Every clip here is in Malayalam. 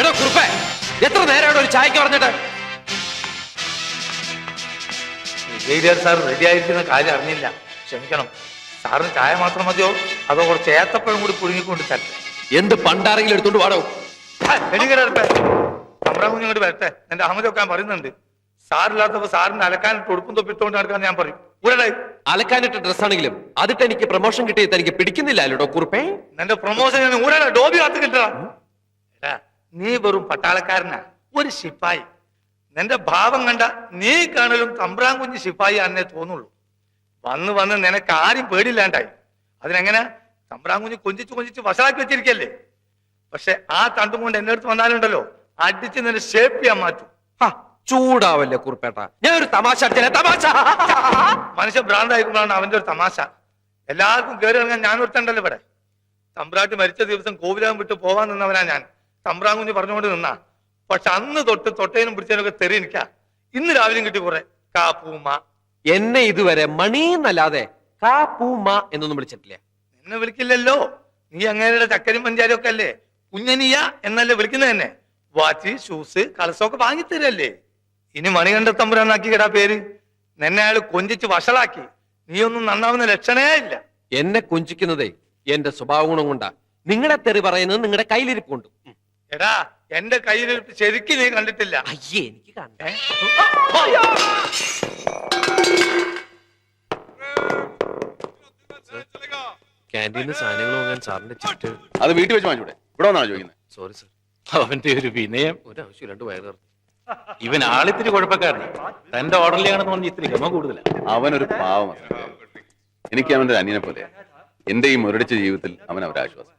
എടോ കുറുപ്പേ എത്ര നേരം ഒരു ചായക്ക് പറഞ്ഞിട്ട്? സാർ റെഡി ആയിരിക്കുന്ന കാര്യം അറിഞ്ഞില്ല. ക്ഷമിക്കണം. സാറിന് ചായ മാത്രം മതിയോ? അതോ കുറച്ച് ഏത്തപ്പഴം കൂടി പുഴുങ്ങിക്കൊണ്ട് തരട്ടെ? എന്ത് പണ്ടാരെങ്കിലും എടുത്തോണ്ട് വാടോ. എനിക്കടെ തമ്പ്രാൻ കുഞ്ഞ് ഇങ്ങോട്ട് വരട്ടെ. എന്റെ അഹമ്മദൊക്കെ ഞാൻ പറയുന്നുണ്ട്. സാറില്ലാത്തപ്പോ സാറിന് അലക്കാനിട്ട് ഉടുപ്പും തൊപ്പിട്ടുകൊണ്ട് നടക്കാൻ ഞാൻ പറയും. ഊരടാ. അലക്കാനിട്ട ഡ്രസ്സാണെങ്കിലും അതിട്ട് എനിക്ക് പ്രൊമോഷൻ കിട്ടിയത് എനിക്ക് പിടിക്കുന്നില്ല കുറുപ്പേ? എന്റെ പ്രൊമോഷൻ ഞാൻ ഊരടാ. ഡോബി കാത്ത് കിട്ടടാ എടാ നീ വെറും പട്ടാളക്കാരനാ. ഒരു ശിപ്പായി. നിന്റെ ഭാവം കണ്ട നീ കാണലും തമ്പ്രാൻ കുഞ്ഞ് ശിപ്പായി അന്നേ തോന്നുള്ളൂ. വന്ന് വന്ന് നിനക്ക് ആരും പേടില്ലാണ്ടായി അതിനെങ്ങനെ തമ്പ്രാൻ കുഞ്ഞ് കൊഞ്ചിച്ച് കൊഞ്ചിച്ച് വഷളാക്കി വെച്ചിരിക്കല്ലേ? പക്ഷെ ആ തണ്ടും കൊണ്ട് എന്റെ അടുത്ത് വന്നാലുണ്ടല്ലോ. അടിച്ച് നിന്നെ ഷേപ്പ് ചെയ്യാൻ മാറ്റും. ചൂടാവല്ലേ കുറുപ്പേട്ട. ഞാൻ ഒരു തമാശ തമാശ. മനുഷ്യ ഭ്രാന്തായിരിക്കുമ്പോഴാണ് അവന്റെ ഒരു തമാശ. എല്ലാവർക്കും കയറി ഇറങ്ങാൻ ഞാൻ ഒരുത്തണ്ടല്ലോ ഇവിടെ. തമ്പ്രാട്ടി മരിച്ച ദിവസം കോവിലകം വിട്ട് പോവാൻ നിന്നവനാ ഞാൻ. തമ്പ്രാൻ കുഞ്ഞ് പറഞ്ഞുകൊണ്ട് നിന്നാ. പക്ഷെ അന്ന് തൊട്ട് തൊട്ടേനും പിടിച്ചതിനൊക്കെ തെറി നിൽക്കാ. ഇന്ന് രാവിലെയും കിട്ടി കുറെ. കാപ്പൂമ എന്നെ ഇതുവരെ മണീന്നല്ലാതെ കാ പൂമ എന്നൊന്നും വിളിച്ചിട്ടില്ല? എന്നെ വിളിക്കില്ലല്ലോ. നീ അങ്ങനെയുള്ള ചക്കരും പഞ്ചാരും ഒക്കെ അല്ലേ? കുഞ്ഞനിയ എന്നല്ലേ വിളിക്കുന്നത് തന്നെ വാച്ച് ഷൂസ് കളസമൊക്കെ വാങ്ങിത്തരല്ലേ? ഇനി മണികണ്ഠ തമ്പുരാന്നാക്കി കേടാ പേര്. നിന്നെ അയാൾ കൊഞ്ചിച്ച് വഷളാക്കി. നീ ഒന്നും നന്നാവുന്ന ലക്ഷണേ ഇല്ല. എന്നെ കൊഞ്ചിക്കുന്നതേ എന്റെ സ്വഭാവ ഗുണം കൊണ്ടാ. നിങ്ങളെ തെറി പറയുന്നത് നിങ്ങളുടെ കയ്യിലിരിപ്പ് കൊണ്ട് ഉം. എടാ എന്റെ കയ്യിൽ ശരിക്കും നീ കണ്ടിട്ടില്ല. അയ്യേ എനിക്ക് കണ്ടേ? ക്യാന്റീനിൽ സാധനങ്ങൾ വാങ്ങാൻ സാറിന്റെ ചിട്ട് അത് വീട്ടിൽ വെച്ച് വാങ്ങിച്ചൂടെ? ഇവിടെ വന്നാണ് ചോദിക്കുന്നത് സോറി സർ അവന്റെ ഒരു വിനയം. ഒരു ആവശ്യം രണ്ട് വയറ് ഇവൻ ആളിത്തിരി കുഴപ്പക്കാരനാണ് തന്റെ ഓർഡറിലാണെന്ന് പറഞ്ഞ് ഇത്തിരി ഗമ കൂടുതലാണ് അവനൊരു പാവം എനിക്ക് അവന്റെ അനിയനെ പോലെ എന്റെ ഈ മുരടിച്ച ജീവിതത്തിൽ അവൻ അവരാശ്വാസം.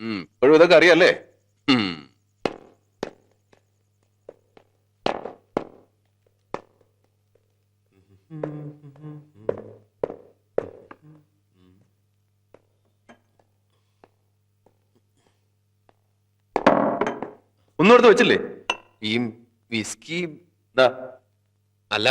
ഇപ്പോഴും ഇതൊക്കെ അറിയാല്ലേ. ഒന്നും എടുത്ത് വെച്ചില്ലേ? ഈ വിസ്കി അല്ല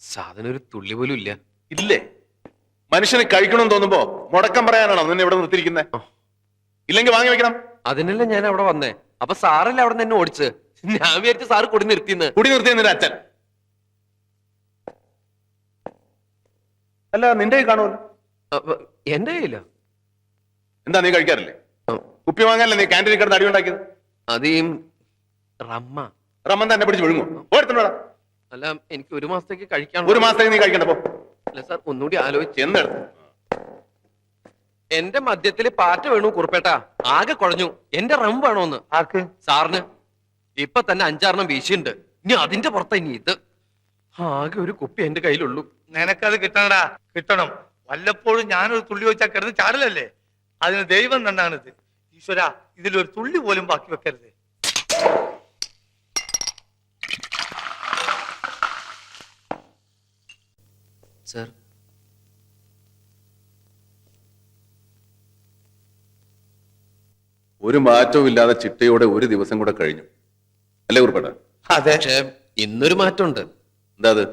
സാധനം ഒരു തുള്ളി പോലും ഇല്ല. ഇല്ലേ? മനുഷ്യന് കഴിക്കണം തോന്നുമ്പോ മുടക്കം പറയാനാണോ നിന്നെ ഇവിടെ നിർത്തിയിരിക്കുന്നത് ഇല്ലെങ്കിൽ വാങ്ങി വെക്കണം. അതിനല്ലേ ഞാൻ അവിടെ വന്നേ. അപ്പൊ സാറല്ലേ അവിടെ നിന്ന് ഓടിച്ച്? ഞാൻ വിചാരിച്ചു സാറ് കുടി നിർത്തിന്ന് കുടി നിർത്തിയ നിന്റെ അച്ഛൻ. അല്ല നിന്റെ കൈ കാണുമല്ലോ. അപ്പൊ എന്റെ കയ്യില? എന്താ നീ കഴിക്കാറില്ലേ? കുപ്പി വാങ്ങാനല്ലേ നീ ക്യാന്റീനിൽ കിടന്ന് അടി ഉണ്ടാക്കിയത്? അത് ഈ റമ്മ. റമ്മൻ തന്നെ പിടിച്ച് വിഴുങ്ങോ ഓടുത്തോടാ അല്ല എനിക്ക് ഒരു മാസത്തേക്ക് കഴിക്കാൻ ഒരു മാസത്തേക്ക് നീ കഴിക്കണ്ട പോ. അല്ല സാർ ഒന്നുകൂടി ആലോചിച്ച്. ചെന്നെടുത്ത്. എന്റെ മദ്യത്തിൽ പാറ്റ വീണു കുറുപ്പേട്ട. ആകെ കുഴഞ്ഞു. എന്റെ റം വേണോന്ന്. ആർക്ക്? സാറിന്. ഇപ്പൊ തന്നെ അഞ്ചാറെണ്ണം വീശിയുണ്ട്. ഇനി അതിന്റെ പുറത്ത ഇനി ഇത്. ആകെ ഒരു കുപ്പി എന്റെ കയ്യിലുള്ളൂ. നിനക്കത് കിട്ടണടാ. കിട്ടണം. വല്ലപ്പോഴും ഞാനൊരു തുള്ളി വെച്ചാൽ കിടന്ന് ചാടലല്ലേ? അതിന് ദൈവം തന്നാണിത്. ഈശ്വര ഇതിലൊരു തുള്ളി പോലും ബാക്കി വെക്കരുത്. സാർ ഒരു മാറ്റവും ഇല്ലാതെ ചിട്ടയോടെ ഒരു ദിവസം കൂടെ കഴിഞ്ഞു. അല്ലേ അതെ. പക്ഷെ ഇന്നൊരു മാറ്റമുണ്ട്. എന്താ അത്?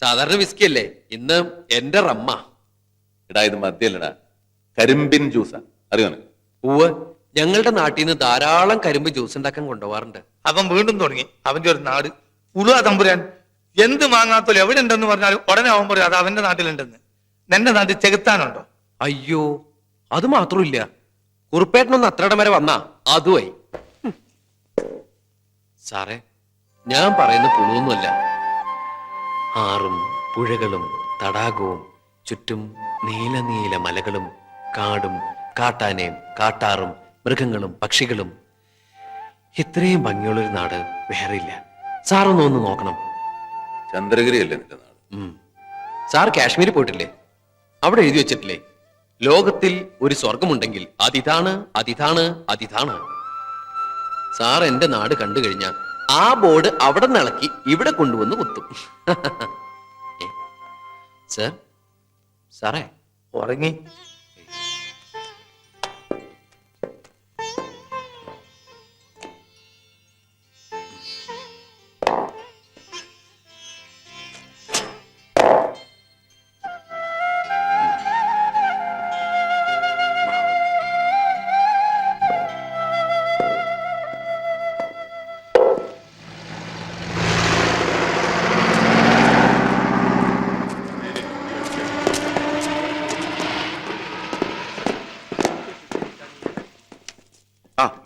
സാധാരണ വിസ്കി അല്ലേ? ഇന്ന് എന്റെ റമ്മ. എടാ ഇത് മദ്യല്ലടാ. കരിമ്പിൻ ജ്യൂസാ. അറിയോ നിനക്ക്? ഉവ് ഞങ്ങളുടെ നാട്ടിൽ നിന്ന് ധാരാളം കരിമ്പ് ജ്യൂസ് ഉണ്ടാക്കാൻ കൊണ്ടുപോകാറുണ്ട്. അവൻ വീണ്ടും തുടങ്ങി. അവന്റെ ഒരു നാട്. ഉളുവ തമ്പുരാൻ എന്ത് വാങ്ങാത്തോലും എവിടെ ഉണ്ടെന്ന് പറഞ്ഞാലും ഉടനെ അവൻ പറയും അത് അവന്റെ നാട്ടിലുണ്ടെന്ന്. നിന്റെ നാട്ടിൽ ചെകുത്താനുണ്ടോ? അയ്യോ അത് മാത്രമില്ല. കുറുപ്പേട്ടനൊന്ന് അത്രയുടെ വരെ വന്നാ അതുമായി. സാറേ ഞാൻ പറയുന്ന പുളുവൊന്നുമല്ല ആറും പുഴകളും തടാകവും ചുറ്റും നീല നീല മലകളും കാടും കാട്ടാനയും കാട്ടാറും മൃഗങ്ങളും പക്ഷികളും. ഇത്രയും ഭംഗിയുള്ളൊരു നാട് വേറെ ഇല്ല സാറൊന്ന് ഒന്ന് നോക്കണം. ചന്ദ്രഗിരി അല്ലേ നിന്റെ നാട്. സാർ കാശ്മീരിൽ പോയിട്ടില്ലേ? അവിടെ എഴുതി വെച്ചിട്ടില്ലേ? ലോകത്തിൽ ഒരു സ്വർഗമുണ്ടെങ്കിൽ അതിതാണ് അതിതാണ് അതിതാണ്. സാർ എന്റെ നാട് കണ്ടു കഴിഞ്ഞാൽ ആ ബോർഡ് അവിടെ നിളക്കി ഇവിടെ കൊണ്ടുവന്ന് കുത്തും. സാറേ? ആ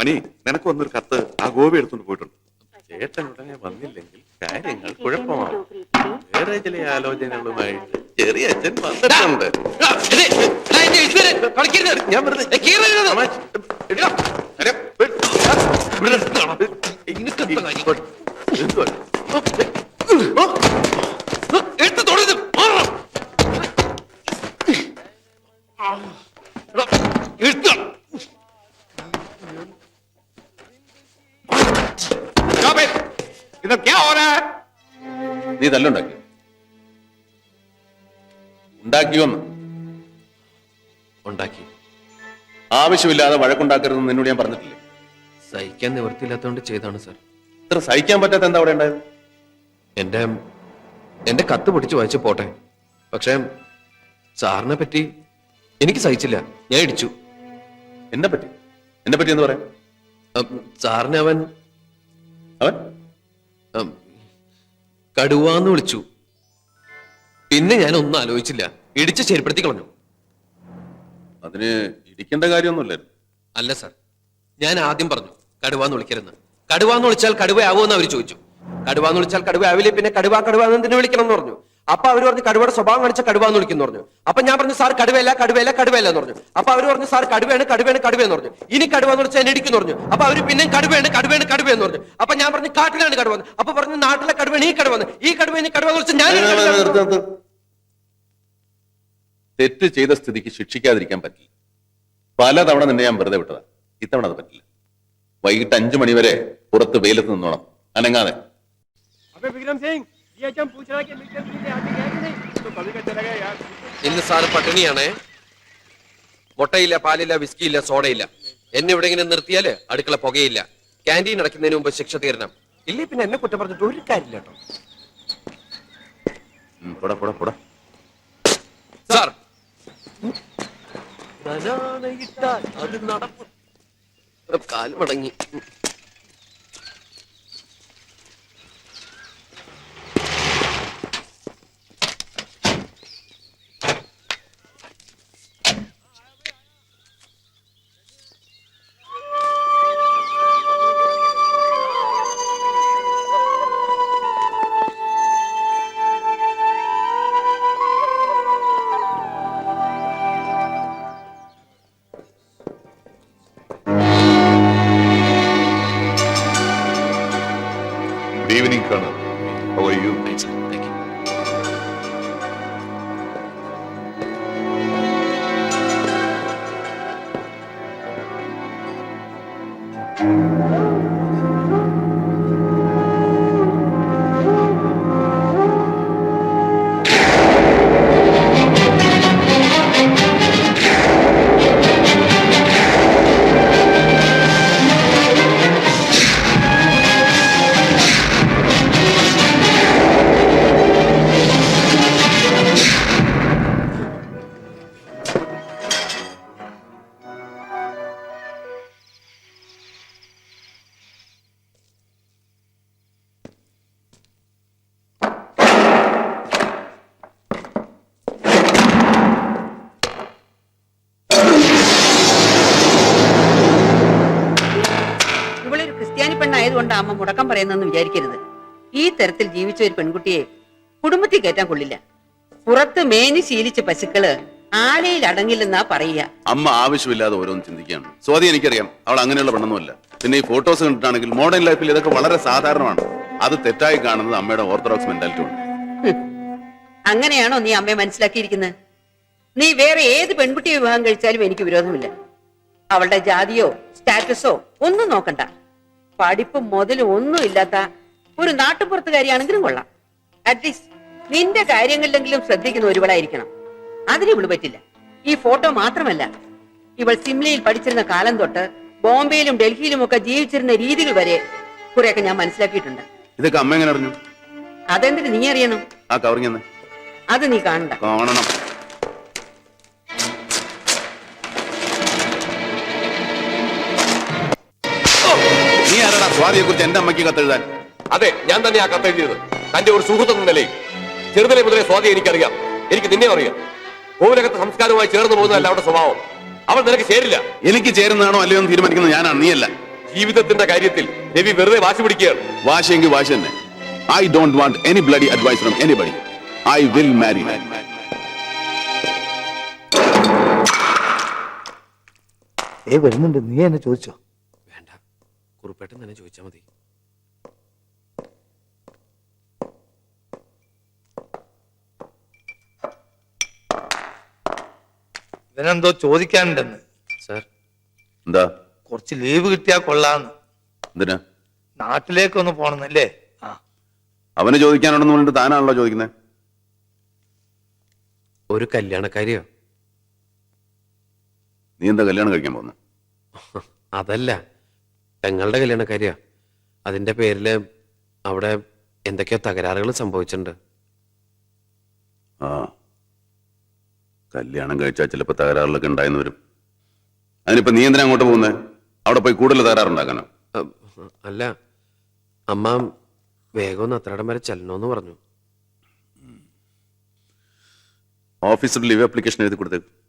മണി നിനക്ക് വന്നൊരു കത്ത് ആ ഗോപി എടുത്തുകൊണ്ട് പോയിട്ടുണ്ട്. ചേട്ടൻ ഉടനെ വന്നില്ലെങ്കിൽ കാര്യങ്ങൾ കുഴപ്പമാണ് വേറെ ചില ആലോചനകളുമായിട്ട് ചെറിയ അച്ഛൻ വന്നിട്ടുണ്ട്. ഞാൻ വെറുതെ കീറരുത്. തമാശ. എടാ, അരെ, ഇവിടെ നിർത്തണം. നിനക്കെന്താ കാര്യം? എന്തുവാ? എടുത്ത് തൊടരുത്. മാറണം. എടാ, എടുത്തോ. ഇതൊക്കെയാ ഓരാ? നീ തല്ലുണ്ടാക്കി ഉണ്ടാക്കിയോന്ന് ഉണ്ടാക്കി. ആവശ്യമില്ലാതെ വഴക്കുണ്ടാക്കരുതെന്ന് നിന്നോട് ഞാൻ പറഞ്ഞിട്ടില്ലേ? സഹിക്കാൻ നിവൃത്തിയില്ലാത്തതുകൊണ്ട് ചെയ്താണ് സാർ. ഇത്ര സഹിക്കാൻ പറ്റാത്ത എന്താ അവിടെ ഉണ്ടായത്? എന്റെ എന്റെ കത്ത് പൊട്ടിച്ച് വായിച്ചു പോട്ടെ. പക്ഷെ സാറിനെ പറ്റി എനിക്ക് സഹിച്ചില്ല. ഞാൻ ഇടിച്ചു. എന്നെ പറ്റി എന്നെ പറ്റി എന്ന് പറയാം സാറിനെ അവൻ അവൻ? കടുവാന്ന് വിളിച്ചു. പിന്നെ ഞാൻ ഒന്നും ആലോചിച്ചില്ല. ഇടിച്ച് ശരിപ്പെടുത്തി കളഞ്ഞു. അതിന് ഇടിക്കേണ്ട കാര്യമൊന്നുമില്ലായിരുന്നു. അല്ല സർ. ഞാൻ ആദ്യം പറഞ്ഞു കടുവാന്ന് വിളിക്കരുന്ന് കടുവാന്ന് വിളിച്ചാൽ കടുവയാവുമെന്ന് അവർ ചോദിച്ചു. കടുവാന്ന് വിളിച്ചാൽ കടുവയാവില്ലേ? പിന്നെ കടുവ കടുവ എന്ന് എന്തിനു വിളിക്കണം എന്ന് പറഞ്ഞു. അപ്പൊ അവർ പറഞ്ഞു കടുവയുടെ സ്വഭാവം കാണിച്ച കടുവ എന്ന് വിളിക്കുന്നു പറഞ്ഞു. അപ്പൊ ഞാൻ പറഞ്ഞു സാർ കടുവയല്ല കടുവയല്ല കടുവയല്ല എന്ന് പറഞ്ഞു. അപ്പൊ അവർ പറഞ്ഞു സാർ കടുവയാണ് കടുവയാണ് കടുവയെന്ന് പറഞ്ഞു. ഇനി കടുവ എന്ന് വിളിച്ചാൽ എന്നെ ഇടിക്കുന്നു പറഞ്ഞു. അപ്പൊ അവർ പിന്നെയും കടുവയാണ് കടുവയാണ് കടുവയെന്ന് പറഞ്ഞു. അപ്പൊ ഞാൻ പറഞ്ഞു കാട്ടിലാണ് കടുവ അപ്പൊ പറഞ്ഞു നാട്ടിലെ കടുവയാണ് ഈ കടുവ ഈ കടുവ ഇനി കടുവ ഞാൻ തെറ്റ് ചെയ്ത സ്ഥിതിക്ക് ശിക്ഷിക്കാതിരിക്കാൻ പറ്റില്ല. പലതവണ നിന്നെ ഞാൻ വെറുതെ വിട്ടതാ. ഇത്തവണ അത് പറ്റില്ല. വൈകിട്ട് അഞ്ചു മണിവരെ പുറത്ത് വെയിലത്ത് നിന്നോണം. അനങ്ങാതെ. വിക്രം സിംഗ് ഇന്ന് സാറ് പട്ടിണിയാണേ. മുട്ടയില്ല പാലില്ല വിസ്കിയില്ല സോഡയില്ല. എന്നെ ഇവിടെ ഇങ്ങനെ നിർത്തിയാൽ അടുക്കള പുകയില്ല. ക്യാന്റീൻ അടയ്ക്കുന്നതിന് മുമ്പ് ശിക്ഷ തീരണം. ഇല്ലേ പിന്നെ എന്നെ കുറ്റം പറഞ്ഞിട്ട് ഒരു കാര്യമില്ല കേട്ടോ. സാർ. കാൽമടങ്ങി evening, Colonel. How are you? പെണ്ണായതുകൊണ്ട് അമ്മ മുടക്കം പറയുന്നെന്ന് വിചാരിക്കരുത്. ഈ തരത്തിൽ ജീവിച്ച ഒരു പെൺകുട്ടിയെ കുടുംബത്തിൽ കയറ്റാൻ കൊള്ളില്ല. പുറത്ത് മേനി ശീലിച്ച പശുക്കൾ ആലയിൽ അടങ്ങില്ലെന്നാ പറയുക. അമ്മ ആവശ്യമില്ലാതെ ഓരോന്ന് ചിന്തിക്കുകയാണ്. സ്വാതി എനിക്കറിയാം. അവൾ അങ്ങനെയുള്ള പെണ്ണൊന്നുമല്ല. പിന്നെ ഈ ഫോട്ടോസ് കണ്ടിട്ടാണെങ്കിൽ മോഡേൺ ലൈഫിൽ ഇതൊക്കെ വളരെ സാധാരണമാണ്. അത് തെറ്റായി കാണുന്നത് അമ്മയുടെ ഓർത്തഡോക്സ് മെന്റാലിറ്റി ഉണ്ട് അങ്ങനെയാണോ നീ അമ്മയെ മനസ്സിലാക്കിയിരിക്കുന്നത്? നീ വേറെ ഏത് പെൺകുട്ടിയെ വിവാഹം കഴിച്ചാലും എനിക്ക് വിരോധമില്ല. അവളുടെ ജാതിയോ സ്റ്റാറ്റസോ ഒന്നും നോക്കണ്ട. പഠിപ്പും മുതലും ഒന്നും ഇല്ലാത്ത ഒരു നാട്ടുപുറത്തുകാരിയാണെങ്കിലും കൊള്ളാം. അറ്റ്ലീസ്റ്റ് നിന്റെ കാര്യങ്ങളിലെങ്കിലും ശ്രദ്ധിക്കുന്ന ഒരുവളായിരിക്കണം. അതിന് ഇവൾ പറ്റില്ല. ഈ ഫോട്ടോ മാത്രമല്ല ഇവൾ സിംലയിൽ പഠിച്ചിരുന്ന കാലം തൊട്ട് ബോംബെയിലും ഡൽഹിയിലും ഒക്കെ ജീവിച്ചിരുന്ന രീതികൾ വരെ കുറെയൊക്കെ ഞാൻ മനസ്സിലാക്കിയിട്ടുണ്ട്. ഇതൊക്കെ അമ്മ എങ്ങനെ അറിഞ്ഞു? അതെന്തിന് നീ അറിയണം? ആ കവറിങ് അത് നീ കാണണ്ട. കാണണം. സ്വാതിയെ കുറിച്ച് എന്റെ അമ്മയ്ക്ക് കത്തെഴുതാൻ. അതെ ഞാൻ തന്നെ ആ കത്തെഴുതിയത്. തന്റെ ഒരു സുഹൃത്തെന്ന നിലയിൽ. ചെറുതലെ മുതലേ സ്വാതി എനിക്കറിയാം. എനിക്ക് നിന്നെ അറിയാം. കോവിലകത്ത് സംസ്കാരവുമായി ചേർന്ന് പോകുന്നതല്ല അവരുടെ സ്വഭാവം. അവൾ നിനക്ക് ചേരില്ല. എനിക്ക് ചേരുന്നതാണോ അല്ലയോ എന്ന് തീരുമാനിക്കുന്നത് ഞാനാണ് നീയല്ല. ജീവിതത്തിന്റെ കാര്യത്തിൽ രവി വെറുതെ വാശി പിടിക്കുകയാണ്. വാശിയെങ്കിൽ വാശി തന്നെ. I don't want any bloody advice from anybody I will marry a വരുന്നുണ്ട്. നീ എന്നെ ചോദിച്ചോ? കുറുപ്പേട്ടൻ തന്നെ ചോദിച്ചാൽ മതി. ഇവനെന്തോ ചോദിക്കാനുണ്ടെന്ന്. സാർ. എന്താ? കുറച്ച് ലീവ് കിട്ടിയാ കൊള്ളാന്ന്. എന്തിനാ? നാട്ടിലേക്കൊന്ന് പോണെന്നല്ലേ? ആ. അവന് ചോദിക്കാനുണ്ടെന്ന് പറഞ്ഞിട്ട് താനാണല്ലോ ചോദിക്കുന്നത് ഒരു കല്യാണക്കാരിയോ? നീ എന്താ കല്യാണം കഴിക്കാൻ പോകുന്നത് അതല്ല. പെങ്ങളുടെ കല്യാണക്കാരിയാ അതിന്റെ പേരിൽ അവിടെ എന്തൊക്കെയോ തകരാറുകൾ സംഭവിച്ചിട്ടുണ്ട്. ആ. കല്യാണം കഴിച്ചാൽ ചിലപ്പോൾ തകരാറിലൊക്കെ ഉണ്ടായെന്ന് വരും. അതിനിപ്പോ നീ എന്തിനാ അങ്ങോട്ട് പോകുന്നത് അവിടെ പോയി കൂടുതൽ തകരാറുണ്ടാക്കാനോ അല്ല അമ്മ വേഗം ഒന്ന് അത്രയിടം വരെ ചെല്ലണമെന്ന് പറഞ്ഞു. ഓഫീസിൽ ലീവ് ആപ്ലിക്കേഷൻ എഴുതി കൊടുത്തേക്ക്.